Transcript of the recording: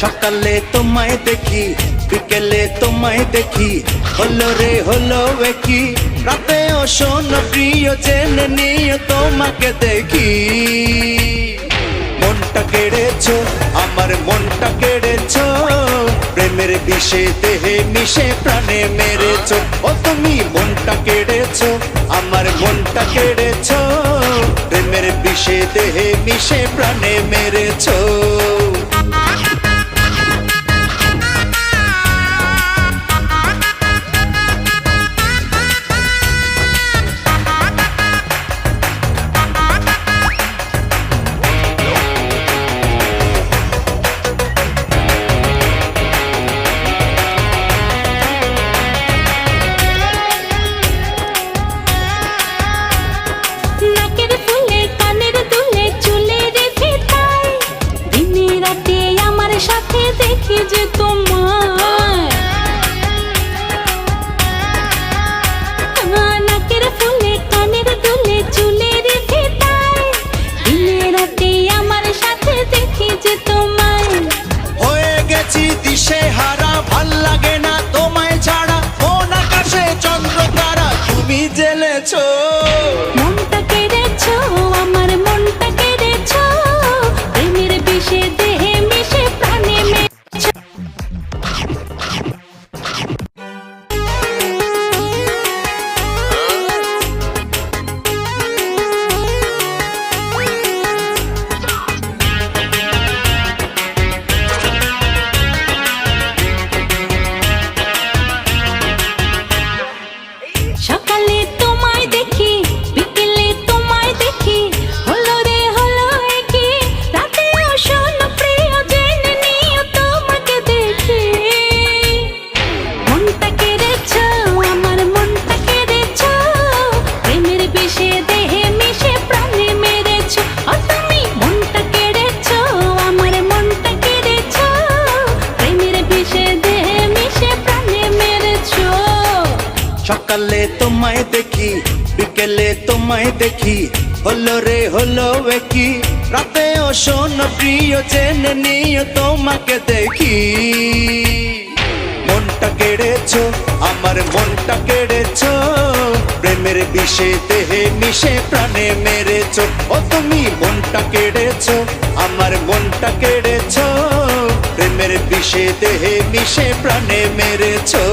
সকালে তোমায় দেখি, বিকেলে তোমায় দেখি হলো রে হলো কি রাতে শোন প্রিয় জেনে নিয়ে তোমাকে দেখি। মনটা কেড়েছো, আমার মনটা কেড়েছো, প্রেমের বিষে দেহে মিশে প্রাণে মেরেছো। ও তুমি মনটা কেড়েছো, আমার মনটা কেড়েছো, প্রেমের বিষে দেহে মিশে প্রাণে মেরেছো। গেছি দিশে হারা ভালো লাগে না তোমায় ছাড়া। কোন আকাশে চন্দ্র তারা জেলেছো। সকালে তোমায় দেখি, বিকেলে তোমায় দেখি, হলো রে, হলো কি রাতে ও শোন প্রিয়, জেনে নিয়ে তোমাকে দেখি। মনটা কেড়েছো, আমার মনটা কেড়েছো, প্রেমের বিষে, দেহে মিশে প্রাণে মেরেছো। ও তুমি মনটা কেড়েছো, আমার মনটা কেড়েছো, প্রেমের বিষে, দেহে মিশে প্রাণে মেরেছো।